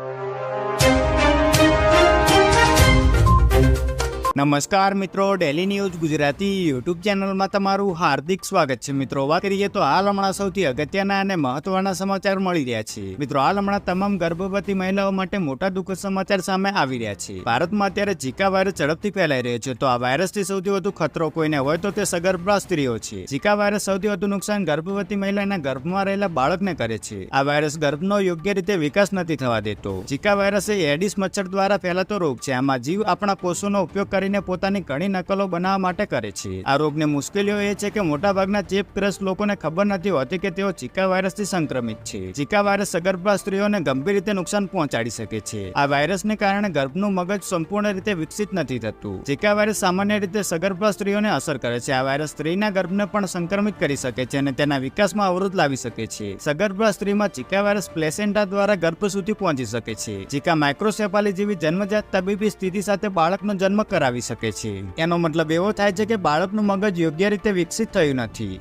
you. નમસ્કાર મિત્રો daily news Gujarati YouTube ચેનલમાં તમારું હાર્દિક સ્વાગત છે. મિત્રો, વાત કરીએ તો હાલ હમણાં સૌથી અગત્યના અને મહત્વના સમાચાર મળી રહ્યા છે. મિત્રો, હાલ હમણાં તમામ ગર્ભવતી મહિલાઓ માટે મોટા દુઃખદ સમાચાર સામે આવી રહ્યા છે. ભારતમાં અત્યારે ઝીકા વાયરસ ઝડપથી ફેલાઈ રહ્યો છે. તો આ વાયરસથી સૌથી વધુ ખતરો કોઈને હોય તો તે સગર્ભા સ્ત્રીઓ છે. ઝીકા વાયરસ સૌથી વધુ નુકસાન ગર્ભવતી મહિલાના ગર્ભમાં રહેલા બાળકને કરે છે. આ વાયરસ ગર્ભનો યોગ્ય રીતે વિકાસ નથી થવા દેતો. ઝીકા વાયરસ એ એડિસ મચ્છર દ્વારા ફેલાતો રોગ છે. આમાં જીવ આપણા કોષોનો ઉપયોગ કરીને પોતાની ઘણી નકલો બનાવવા માટે કરે છે. આ રોગની મુશ્કેલીઓ એ છે કે મોટાભાગના ચેપગ્રસ્ત લોકોને ખબર નથી હોતી કે તેઓ ઝીકા વાયરસથી સંક્રમિત છે. ઝીકા વાયરસ સગર્ભા સ્ત્રીઓને ગંભીર રીતે નુકસાન પહોંચાડી શકે છે. આ વાયરસને કારણે ગર્ભનું મગજ સંપૂર્ણ રીતે વિકસિત નથી થતું. ઝીકા વાયરસ સામાન્ય રીતે સગર્ભા સ્ત્રીઓને અસર કરે છે. આ વાયરસ સ્ત્રીના ગર્ભને પણ સંક્રમિત કરી શકે છે અને તેના વિકાસમાં અવરોધ લાવી શકે છે. સગર્ભા સ્ત્રીમાં ઝીકા વાયરસ પ્લેસેન્ટા દ્વારા ગર્ભ સુધી પહોંચી શકે છે. ઝીકા માઇક્રોસેફાલી જેવી જન્મજાત તબીબી સ્થિતિ સાથે બાળકનો જન્મ કરાવી શકે છે. એનો મતલબ એવો થાય છે કે બાળકનું મગજ યોગ્ય રીતે વિકસિત થયું નથી.